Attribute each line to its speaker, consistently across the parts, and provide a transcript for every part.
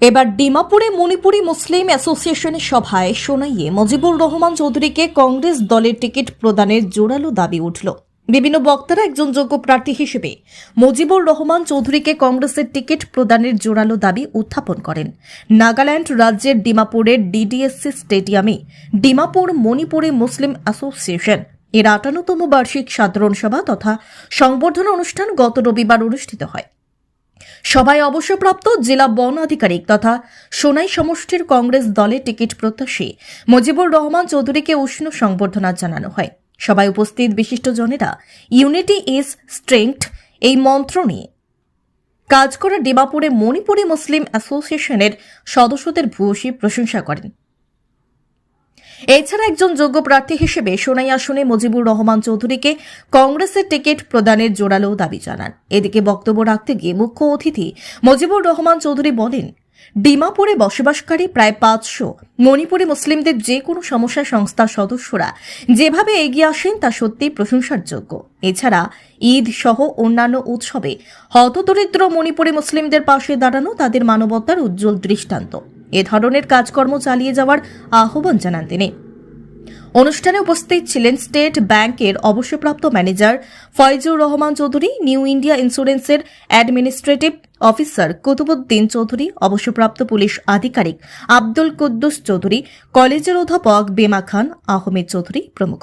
Speaker 1: এবার ডিমাপুরে মণিপুরী মুসলিম অ্যাসোসিয়েশনের সভায় শোনাইয়ে মজিবুর রহমান চৌধুরীকে কংগ্রেস দলের টিকিট প্রদানের জোরালো দাবি উঠল। বিভিন্ন বক্তারা একজন যোগ্য প্রার্থী হিসেবে মজিবুর রহমান চৌধুরীকে কংগ্রেসের টিকিট প্রদানের জোরালো দাবি উত্থাপন করেন। নাগাল্যান্ড রাজ্যের ডিমাপুরের ডিডিএসসি স্টেডিয়ামে ডিমাপুর মণিপুরি মুসলিম অ্যাসোসিয়েশন এর আটান্নতম বার্ষিক সাধারণ সভা তথা সংবর্ধনা অনুষ্ঠান গত রবিবার অনুষ্ঠিত হয়। সভায় অবসরপ্রাপ্ত জেলা বন আধিকারিক তথা সোনাই সমষ্টির কংগ্রেস দলের টিকিট প্রত্যাশী মুজিবুর রহমান চৌধুরীকে উষ্ণ সংবর্ধনা জানানো হয়। সভায় উপস্থিত বিশিষ্টজনেরা ইউনিটি ইজ স্ট্রেংথ এই মন্ত্র নিয়ে। কাজ করা ডিমাপুরে মণিপুরী মুসলিম অ্যাসোসিয়েশনের সদস্যদের ভূয়সী প্রশংসা করেন। এছাড়া একজন যোগ্য প্রার্থী হিসেবে সোনাই আসনে মুজিবুর রহমান চৌধুরীকে কংগ্রেসের টিকিট প্রদানের জোরালো দাবি জানান। এদিকে বক্তব্য রাখতে গিয়ে মুখ্য অতিথি মুজিবুর রহমান চৌধুরী বলেন, ডিমাপুরে বসবাসকারী প্রায় পাঁচশো, মণিপুরে মুসলিমদের যে কোনো সমস্যা সংস্থার সদস্যরা যেভাবে এগিয়ে আসেন তা সত্যিই প্রশংসার যোগ্য এছাড়া ঈদ সহ অন্যান্য উৎসবে হতদরিদ্র মণিপুরে মুসলিমদের পাশে দাঁড়ানো তাদের মানবতার উজ্জ্বল দৃষ্টান্ত। এ ধরনের কাজকর্ম চালিয়ে যাওয়ার আহ্বান জানান তিনি। অনুষ্ঠানে উপস্থিত ছিলেন স্টেট ব্যাংকের অবসরপ্রাপ্ত manager Foyzur Rahman Chowdhury, New India ইন্স্যুরেন্সের অ্যাডমিনিস্ট্রেটিভ অফিসার কুতুবুদ্দিন চৌধুরী, অবসরপ্রাপ্ত পুলিশ আধিকারিক আব্দুল কুদ্দুস চৌধুরী, কলেজের অধ্যাপক বেমা খান, আহমেদ চৌধুরী প্রমুখ।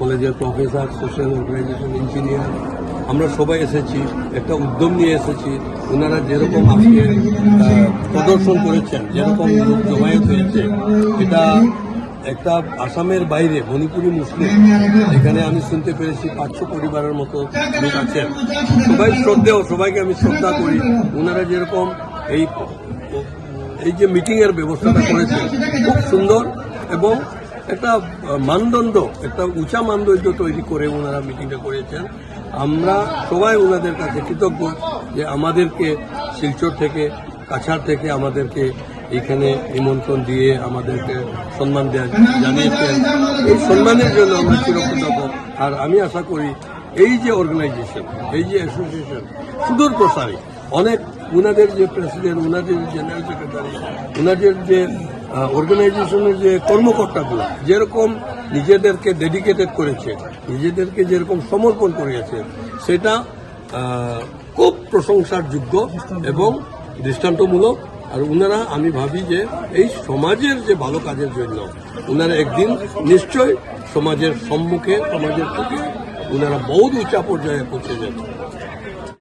Speaker 2: কলেজের প্রফেসর সোশ্যাল অর্গানাইজেশন ইঞ্জিনিয়ার আমরা সবাই এসেছি, একটা উদ্যম নিয়ে এসেছি। ওনারা যেরকম আজকে প্রদর্শন করেছেন, যেরকম জমায়েত হয়েছে, এটা একটা আসামের বাইরে, মণিপুরি মুসলিম, এখানে আমি শুনতে পেরেছি পাঁচশো পরিবারের মতো লোক আছেন। সবাই শ্রদ্ধেও সবাইকে আমি শ্রদ্ধা করি। ওনারা যেরকম এই এই যে মিটিংয়ের ব্যবস্থাটা করেছেন, খুব সুন্দর এবং একটা মানদণ্ড, একটা উঁচা মানদণ্ড তৈরি করে ওনারা মিটিংটা করেছেন। আমরা সবাই ওনাদের কাছে কৃতজ্ঞ যে আমাদেরকে শিলচর থেকে, কাছাড় থেকে আমাদেরকে এখানে নিমন্ত্রণ দিয়ে আমাদেরকে সম্মান দেওয়া জানিয়েছেন। এই সম্মানের জন্য আমরা চিরকৃতজ্ঞ। আর আমি আশা করি এই যে অর্গানাইজেশন এই যে অ্যাসোসিয়েশন সুদূর প্রসারী, অনেক, উনাদের যে প্রেসিডেন্ট উনাদের যে জেনারেল সেক্রেটারি উনাদের যে অর্গানাইজেশনের যে কর্মকর্তাগুলো, যেরকম নিজেদেরকে ডেডিকেটেড করেছে, নিজেদেরকে যেরকম সমর্পণ করেছে সেটা খুব প্রশংসার যোগ্য এবং দৃষ্টান্তমূলক। আর ওনারা আমি ভাবি যে এই সমাজের যে ভালো কাজের জন্য ওনারা একদিন নিশ্চয় সমাজের সম্মুখে, সমাজের প্রতি ওনারা বহুত উঁচা পর্যায়ে পৌঁছে যাচ্ছে